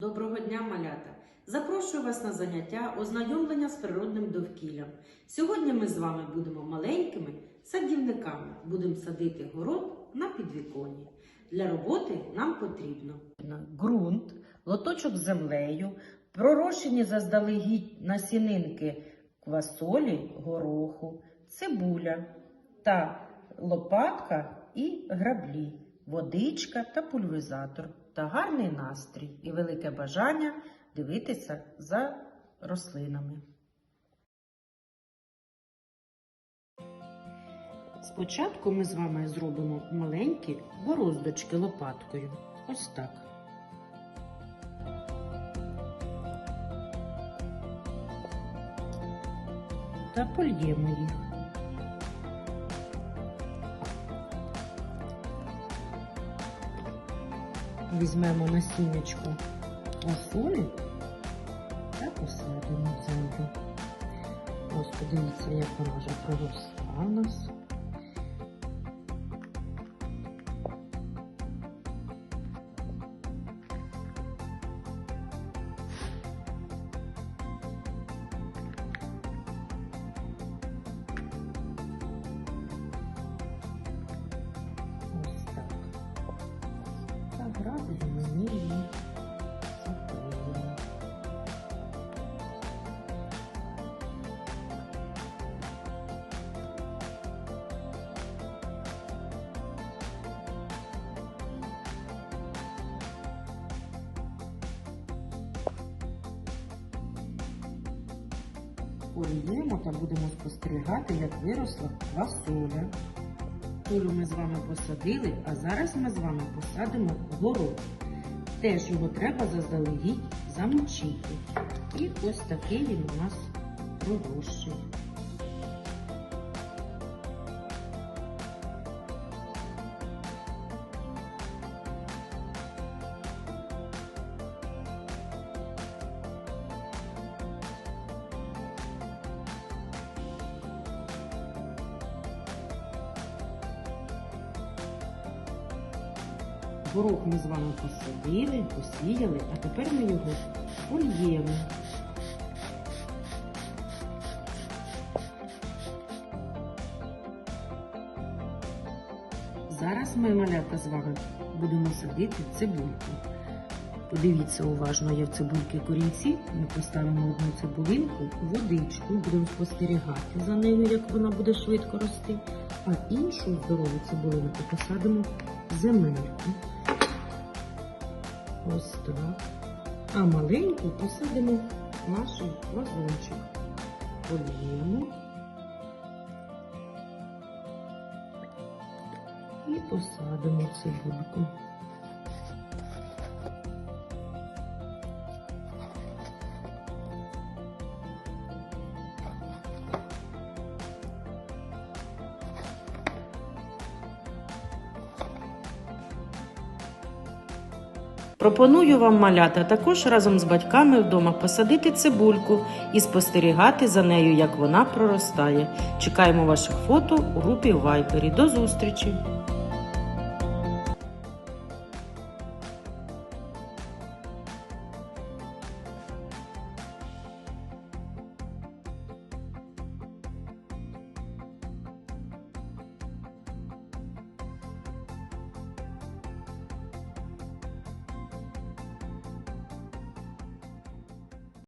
Доброго дня, малята! Запрошую вас на заняття ознайомлення з природним довкіллям. Сьогодні ми з вами будемо маленькими садівниками. Будемо садити город на підвіконні. Для роботи нам потрібно ґрунт, лоточок з землею, пророшені заздалегідь насінинки квасолі, гороху, цибуля та лопатка і граблі, водичка та пульверизатор та гарний настрій і велике бажання дивитися за рослинами. Спочатку ми з вами зробимо маленькі бороздочки лопаткою. Ось так. Та польємо їх. Візьмемо насіннячко фасолі та посадимо в землю. Ось подивіться, як вона вже проросла. Поліємо та будемо спостерігати, як виросла квасоля. Толю ми з вами посадили, а зараз ми з вами посадимо город. Теж його треба заздалегідь замочити. І ось такий він у нас проросший. Горох ми з вами посадили, посіяли, а тепер ми його польємо. Зараз ми, малята, з вами будемо садити цибульку. Подивіться уважно, є в цибульки корінці. Ми поставимо одну цибулинку, водичку, будемо спостерігати за нею, як вона буде швидко рости. А іншу здорову цибулинку посадимо земельку. Так. А маленьку посадимо в наш вазончик. Поліємо. І посадимо цибульку. Пропоную вам малята також разом з батьками вдома посадити цибульку і спостерігати за нею, як вона проростає. Чекаємо ваших фото у групі Вайбері. До зустрічі!